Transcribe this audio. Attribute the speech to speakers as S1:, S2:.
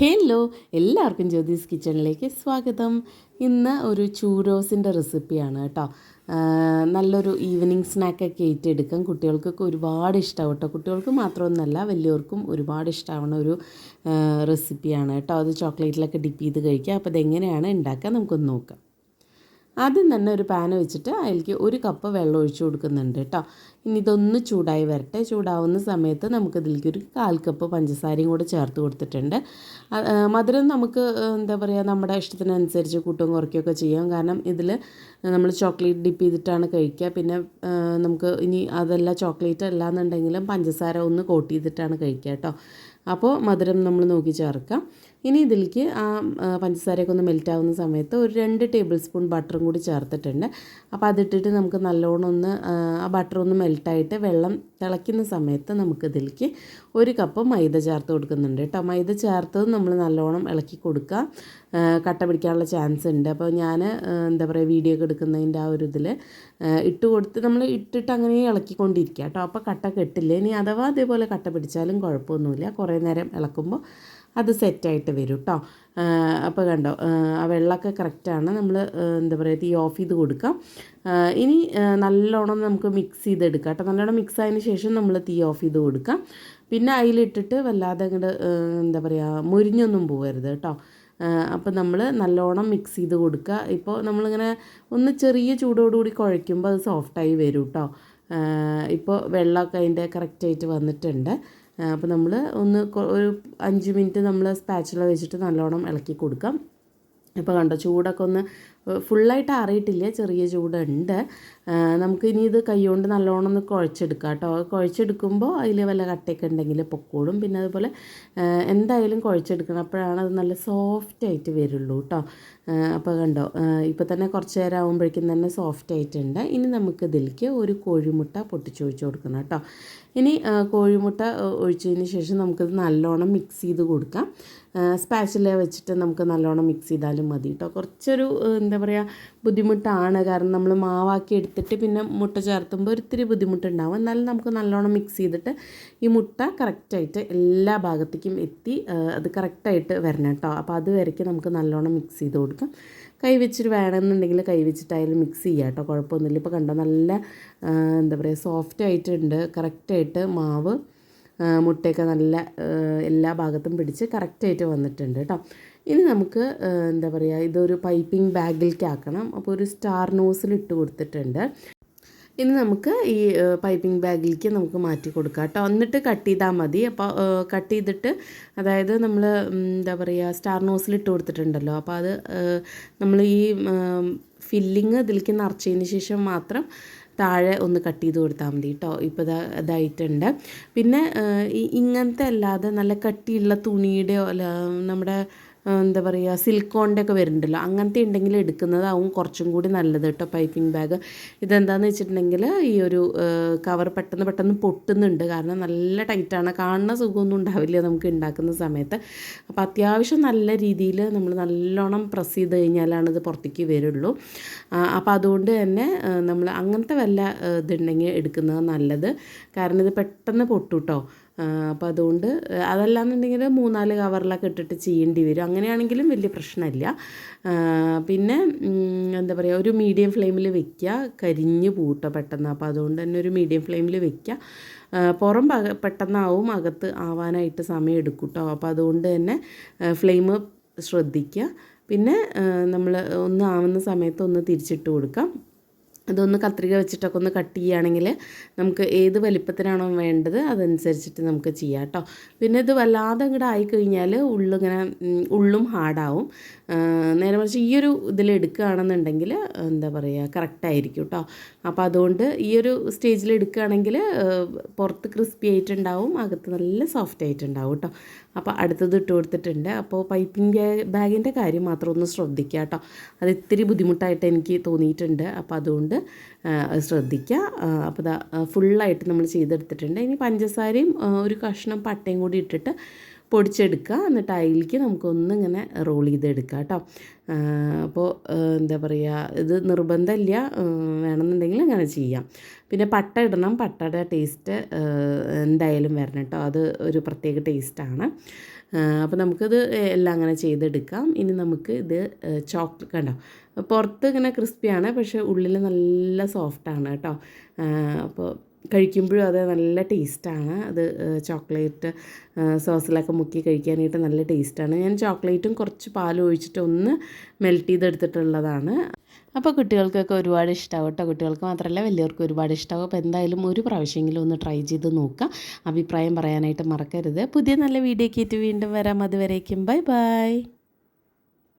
S1: Hello എല്ലാവർക്കും ജ്യോതിസ് കിച്ചണിലേക്ക് സ്വാഗതം. ഇന്ന് ഒരു ചൂരോസിന്റെ റെസിപ്പിയാണ് കേട്ടോ. നല്ലൊരു ഈവനിങ് സ്നാക്കൊക്കെ ഏറ്റെടുക്കാം കുട്ടികൾക്കൊക്കെ ഒരുപാട് ഇഷ്ടമാവും കേട്ടോ. കുട്ടികൾക്ക് മാത്രമൊന്നുമല്ല വലിയവർക്കും ഒരുപാട് ഇഷ്ടമാവുന്ന ഒരു റെസിപ്പിയാണ് കേട്ടോ. അത് ചോക്ലേറ്റിലൊക്കെ ഡിപ്പ് ചെയ്ത് കഴിക്കുക അപ്പോൾ അതെങ്ങനെയാണ് ഉണ്ടാക്കുക നമുക്കൊന്ന് നോക്കാം. ആദ്യം തന്നെ ഒരു പാൻ വെച്ചിട്ട് അതിലേക്ക് ഒരു കപ്പ് വെള്ളം ഒഴിച്ചു കൊടുക്കുന്നുണ്ട് കേട്ടോ. ഇനി ഇതൊന്ന് ചൂടായി വരട്ടെ. ചൂടാവുന്ന സമയത്ത് നമുക്ക് ഇതിലേക്ക് ഒരു കാൽ കപ്പ് പഞ്ചസാരയും കൂടെ ചേർത്ത് കൊടുത്തിട്ടുണ്ട്. മധുരം നമുക്ക് എന്താ പറയുക നമ്മുടെ ഇഷ്ടത്തിനനുസരിച്ച് കൂട്ടും കുറയ്ക്കുകയൊക്കെ ചെയ്യാം. കാരണം ഇതിൽ നമ്മൾ ചോക്ലേറ്റ് ഡിപ്പ് ചെയ്തിട്ടാണ് കഴിക്കുക. പിന്നെ നമുക്ക് ഇനി അതല്ല ചോക്ലേറ്റ് അല്ല എന്നുണ്ടെങ്കിലും പഞ്ചസാര ഒന്ന് കോട്ട് ചെയ്തിട്ടാണ് കഴിക്കുക കേട്ടോ. അപ്പോൾ മധുരം നമ്മൾ നോക്കി ചേർക്കാം. ഇനി ഇതിലേക്ക് ആ പഞ്ചസാരയൊക്കെ ഒന്ന് മെൽറ്റ് ആവുന്ന സമയത്ത് ഒരു രണ്ട് ടേബിൾ സ്പൂൺ ബട്ടറും കൂടി ചേർത്തിട്ടുണ്ട്. അപ്പോൾ അതിട്ടിട്ട് നമുക്ക് നല്ലോണം ഒന്ന് ആ, ബട്ടർ ഒന്ന് മെൽറ്റായിട്ട് വെള്ളം തിളയ്ക്കുന്ന സമയത്ത് നമുക്ക് ഇതിലേക്ക് ഒരു കപ്പ് മൈദ ചേർത്ത് കൊടുക്കുന്നുണ്ട് കേട്ടോ. മൈദ ചേർത്തത് നമ്മൾ നല്ലോണം ഇളക്കി കൊടുക്കുക. കട്ട പിടിക്കാനുള്ള ചാൻസ് ഉണ്ട്. അപ്പോൾ ഞാൻ എന്താ പറയുക വീഡിയോ ഒക്കെ എടുക്കുന്നതിന്റെ ആ ഒരു ഇതിൽ ഇട്ട് കൊടുത്ത് നമ്മൾ ഇട്ടിട്ട് അങ്ങനെ ഇളക്കിക്കൊണ്ടിരിക്കുക കേട്ടോ അപ്പോൾ കട്ട കെട്ടില്ല. ഇനി അഥവാ അതേപോലെ കട്ട പിടിച്ചാലും കുഴപ്പമൊന്നുമില്ല. കുറേ നേരം ഇളക്കുമ്പോൾ അത് സെറ്റായിട്ട് വരും കേട്ടോ അപ്പോൾ കണ്ടോ ആ, വെള്ളമൊക്കെ കറക്റ്റാണ് നമ്മൾ എന്താ പറയുക തീ ഓഫ് ചെയ്ത് കൊടുക്കാം. ഇനി നല്ലോണം നമുക്ക് മിക്സ് ചെയ്തെടുക്കാം കേട്ടോ നല്ലോണം മിക്സ് ആയതിന് ശേഷം നമ്മൾ തീ ഓഫ് ചെയ്ത് കൊടുക്കാം. പിന്നെ അതിലിട്ടിട്ട് വല്ലാതെ അങ്ങോട്ട് എന്താ പറയുക മുരിഞ്ഞൊന്നും പോകരുത് കേട്ടോ അപ്പോൾ നമ്മൾ നല്ലോണം മിക്സ് ചെയ്ത് കൊടുക്കുക ഇപ്പോൾ നമ്മളിങ്ങനെ ഒന്ന് ചെറിയ ചൂടോടുകൂടി കുഴയ്ക്കുമ്പോൾ അത് സോഫ്റ്റായി വരും കേട്ടോ ഇപ്പോൾ വെള്ളമൊക്കെ അതിന്റെ കറക്റ്റായിട്ട് വന്നിട്ടുണ്ട്. അപ്പോൾ നമ്മൾ ഒന്ന് ഒരു അഞ്ച് മിനിറ്റ് നമ്മൾ സ്പാച്ചുല വെച്ചിട്ട് നല്ലോണം ഇളക്കി കൊടുക്കാം. ഇപ്പോൾ കണ്ടോ ചൂടൊക്കെ ഒന്ന് ഫുള്ളായിട്ട് ആറിയിട്ടില്ല ചെറിയ ചൂടുണ്ട്. ആ, നമുക്ക് ഇനി ഇത് കൈകൊണ്ട് നല്ലോണം ഒന്ന് കുഴച്ചെടുക്കാം കേട്ടോ. കുഴച്ചെടുക്കുമ്പോൾ അതിൽ വല്ല കട്ടയൊക്കെ ഉണ്ടെങ്കിൽ പൊക്കോളും. പിന്നെ അതുപോലെ എന്തായാലും കുഴച്ചെടുക്കണം. അപ്പോഴാണ് അത് നല്ല സോഫ്റ്റ് ആയിട്ട് വരുള്ളൂ കേട്ടോ. അപ്പോൾ കണ്ടോ ഇപ്പോൾ തന്നെ കുറച്ച് നേരം ആകുമ്പോഴേക്കും തന്നെ സോഫ്റ്റ് ആയിട്ടുണ്ട്. ഇനി നമുക്ക് ഇതിലേക്ക് ഒരു കോഴിമുട്ട പൊട്ടിച്ച് ഒഴിച്ച് കൊടുക്കണം കേട്ടോ. ഇനി കോഴിമുട്ട ഒഴിച്ചതിന് ശേഷം നമുക്കിത് നല്ലോണം മിക്സ് ചെയ്ത് കൊടുക്കാം. സ്പാച്ചില വെച്ചിട്ട് നമുക്ക് നല്ലോണം മിക്സ് ചെയ്താലും മതി കേട്ടോ. കുറച്ചൊരു ആ, എന്താ പറയുക ബുദ്ധിമുട്ടാണ്. കാരണം നമ്മൾ മാവാക്കി എടുത്തിട്ട് പിന്നെ മുട്ട ചേർത്തുമ്പോൾ ഒരിത്തിരി ബുദ്ധിമുട്ടുണ്ടാവും. എന്നാലും നമുക്ക് നല്ലോണം മിക്സ് ചെയ്തിട്ട് ഈ മുട്ട കറക്റ്റായിട്ട് എല്ലാ ഭാഗത്തേക്കും എത്തി അത് കറക്റ്റായിട്ട് വരണം കേട്ടോ അപ്പോൾ അത് വരയ്ക്ക് നമുക്ക് നല്ലോണം മിക്സ് ചെയ്ത് കൊടുക്കാം. കൈ വെച്ചിട്ട് വേണമെന്നുണ്ടെങ്കിൽ കൈ വെച്ചിട്ടായാലും മിക്സ് ചെയ്യാം കേട്ടോ കുഴപ്പമൊന്നുമില്ല. ഇപ്പോൾ കണ്ടോ നല്ല എന്താ പറയുക സോഫ്റ്റ് ആയിട്ടുണ്ട്. കറക്റ്റായിട്ട് മാവ് മുട്ടയൊക്കെ നല്ല എല്ലാ ഭാഗത്തും പിടിച്ച് കറക്റ്റായിട്ട് വന്നിട്ടുണ്ട് കേട്ടോ ഇനി നമുക്ക് എന്താ പറയുക ഇതൊരു പൈപ്പിംഗ് ബാഗിലേക്ക് ആക്കണം അപ്പോൾ ഒരു സ്റ്റാർ നോസിൽ ഇട്ട് കൊടുത്തിട്ടുണ്ട്. ഇനി നമുക്ക് ഈ പൈപ്പിംഗ് ബാഗിലേക്ക് നമുക്ക് മാറ്റി കൊടുക്കാം കേട്ടോ. എന്നിട്ട് കട്ട് ചെയ്താൽ മതി. അപ്പോൾ കട്ട് ചെയ്തിട്ട് അതായത് നമ്മൾ എന്താ പറയുക സ്റ്റാർ നോസിൽ ഇട്ട് കൊടുത്തിട്ടുണ്ടല്ലോ. അപ്പോൾ അത് നമ്മൾ ഈ ഫില്ലിങ് ഇതിലേക്ക് നിറച്ചതിന് ശേഷം മാത്രം താഴെ ഒന്ന് കട്ട് ചെയ്ത് കൊടുത്താൽ മതി കേട്ടോ. ഇപ്പോൾ ഇതാ ഇതായിട്ടുണ്ട്. പിന്നെ ഇങ്ങനത്തെ അല്ലാതെ നല്ല കട്ടിയുള്ള തുണിയുടെയോ നമ്മുടെ എന്താ പറയുക സിൽക്കോണിന്റെ ഒക്കെ വരുന്നുണ്ടല്ലോ. അങ്ങനത്തെ ഉണ്ടെങ്കിൽ എടുക്കുന്നതാവും കുറച്ചും കൂടി നല്ലത് കേട്ടോ പൈപ്പിംഗ് ബാഗ്. ഇതെന്താണെന്ന് വെച്ചിട്ടുണ്ടെങ്കിൽ ഈ ഒരു കവർ പെട്ടെന്ന് പെട്ടെന്ന് പൊട്ടുന്നുണ്ട്. കാരണം നല്ല ടൈറ്റാണ് കാണുന്ന സുഖമൊന്നും ഉണ്ടാവില്ല നമുക്ക് ഉണ്ടാക്കുന്ന സമയത്ത്. അപ്പോൾ അത്യാവശ്യം നല്ല രീതിയിൽ നമ്മൾ നല്ലോണം പ്രസ് ചെയ്ത് കഴിഞ്ഞാലാണ് ഇത് പുറത്തേക്ക് വരുള്ളൂ. അപ്പോൾ അതുകൊണ്ട് തന്നെ നമ്മൾ അങ്ങനത്തെ വല്ല ഇതുണ്ടെങ്കിൽ എടുക്കുന്നത് നല്ലത്. കാരണം ഇത് പെട്ടെന്ന് പൊട്ടൂട്ടോ അപ്പോൾ അതുകൊണ്ട് അതല്ലാന്നുണ്ടെങ്കിൽ മൂന്നാൽ കവറിലൊക്കെ ഇട്ടിട്ട് ചെയ്യേണ്ടി വരും. അങ്ങനെയാണെങ്കിലും വലിയ പ്രശ്നമില്ല. പിന്നെ എന്താ പറയുക ഒരു മീഡിയം ഫ്ലെയിമിൽ വെക്കുക കരിഞ്ഞ് പൂട്ടോ പെട്ടെന്ന്. അപ്പോൾ അതുകൊണ്ട് തന്നെ ഒരു മീഡിയം ഫ്ലെയിമിൽ വെക്കുക പുറം പക പെട്ടെന്നാവും അകത്ത് ആവാനായിട്ട് സമയം എടുക്കും കേട്ടോ അപ്പോൾ അതുകൊണ്ട് തന്നെ ഫ്ലെയിം ശ്രദ്ധിക്കുക പിന്നെ നമ്മൾ ഒന്ന് ആവുന്ന സമയത്ത് ഒന്ന് തിരിച്ചിട്ട് കൊടുക്കാം. അതൊന്ന് കത്രിക വെച്ചിട്ടൊക്കെ ഒന്ന് കട്ട് ചെയ്യുകയാണെങ്കിൽ നമുക്ക് ഏത് വലിപ്പത്തിനാണോ വേണ്ടത് അതനുസരിച്ചിട്ട് നമുക്ക് ചെയ്യാം കേട്ടോ. പിന്നെ ഇത് വല്ലാതെ ഇങ്ങോട്ട് ആയിക്കഴിഞ്ഞാൽ ഉള്ളിങ്ങനെ ഉള്ളും ഹാർഡാവും. നേരെ മറിച്ച് ഈ ഒരു ഇതിൽ എടുക്കുകയാണെന്നുണ്ടെങ്കിൽ എന്താ പറയുക കറക്റ്റായിരിക്കും കേട്ടോ. അപ്പോൾ അതുകൊണ്ട് ഈ ഒരു സ്റ്റേജിൽ എടുക്കുകയാണെങ്കിൽ പുറത്ത് ക്രിസ്പി ആയിട്ടുണ്ടാവും അകത്ത് നല്ല സോഫ്റ്റ് ആയിട്ടുണ്ടാവും കേട്ടോ. അപ്പോൾ അടുത്തത് ഇട്ട് കൊടുത്തിട്ടുണ്ട്. അപ്പോൾ പൈപ്പിംഗ് ബാഗിന്റെ കാര്യം മാത്രം ഒന്ന് ശ്രദ്ധിക്കുക കേട്ടോ. അത് ഇത്തിരി ബുദ്ധിമുട്ടായിട്ട് എനിക്ക് തോന്നിയിട്ടുണ്ട്. അപ്പോൾ അതുകൊണ്ട് ശ്രദ്ധിക്കുക. അപ്പോൾ ഫുള്ളായിട്ട് നമ്മൾ ചെയ്തെടുത്തിട്ടുണ്ട്. ഇനി പഞ്ചസാരയും ഒരു കഷ്ണം പട്ടയും കൂടി ഇട്ടിട്ട് പൊടിച്ചെടുക്കുക. എന്നിട്ട് അതിലേക്ക് നമുക്കൊന്ന് ഇങ്ങനെ റോൾ ചെയ്തെടുക്കുക കേട്ടോ. അപ്പോൾ എന്താ പറയുക ഇത് നിർബന്ധമില്ല. വേണമെന്നുണ്ടെങ്കിൽ അങ്ങനെ ചെയ്യാം. പിന്നെ പട്ട ഇടണം. പട്ടയുടെ ടേസ്റ്റ് എന്തായാലും വരണം കേട്ടോ. അത് ഒരു പ്രത്യേക ടേസ്റ്റാണ് അപ്പോൾ നമുക്കിത് എല്ലാം അങ്ങനെ ചെയ്തെടുക്കാം. ഇനി നമുക്ക് ഇത് ചോക്ലേറ്റ് കണ്ടോ? പുറത്ത് ഇങ്ങനെ ക്രിസ്പിയാണ് പക്ഷേ ഉള്ളിൽ നല്ല സോഫ്റ്റാണ് കേട്ടോ. അപ്പോൾ കഴിക്കുമ്പോഴും അത് നല്ല ടേസ്റ്റാണ്. അത് ചോക്ലേറ്റ് സോസിലൊക്കെ മുക്കി കഴിക്കാനായിട്ട് നല്ല ടേസ്റ്റാണ്. ഞാൻ ചോക്ലേറ്റും കുറച്ച് പാലും ഒഴിച്ചിട്ട് ഒന്ന് മെൽറ്റ് ചെയ്തെടുത്തിട്ടുള്ളതാണ്. അപ്പോൾ കുട്ടികൾക്കൊക്കെ ഒരുപാട് ഇഷ്ടമാവും കേട്ടോ. കുട്ടികൾക്ക് മാത്രമല്ല വലിയവർക്ക് ഒരുപാട് ഇഷ്ടമാവും അപ്പോൾ എന്തായാലും ഒരു പ്രാവശ്യമെങ്കിലും ഒന്ന് ട്രൈ ചെയ്ത് നോക്കാം. അഭിപ്രായം പറയാനായിട്ട് മറക്കരുത്. പുതിയ നല്ല വീഡിയോ ആയിട്ട് വീണ്ടും വരാം. അതുവരേക്കും ബൈ ബൈ.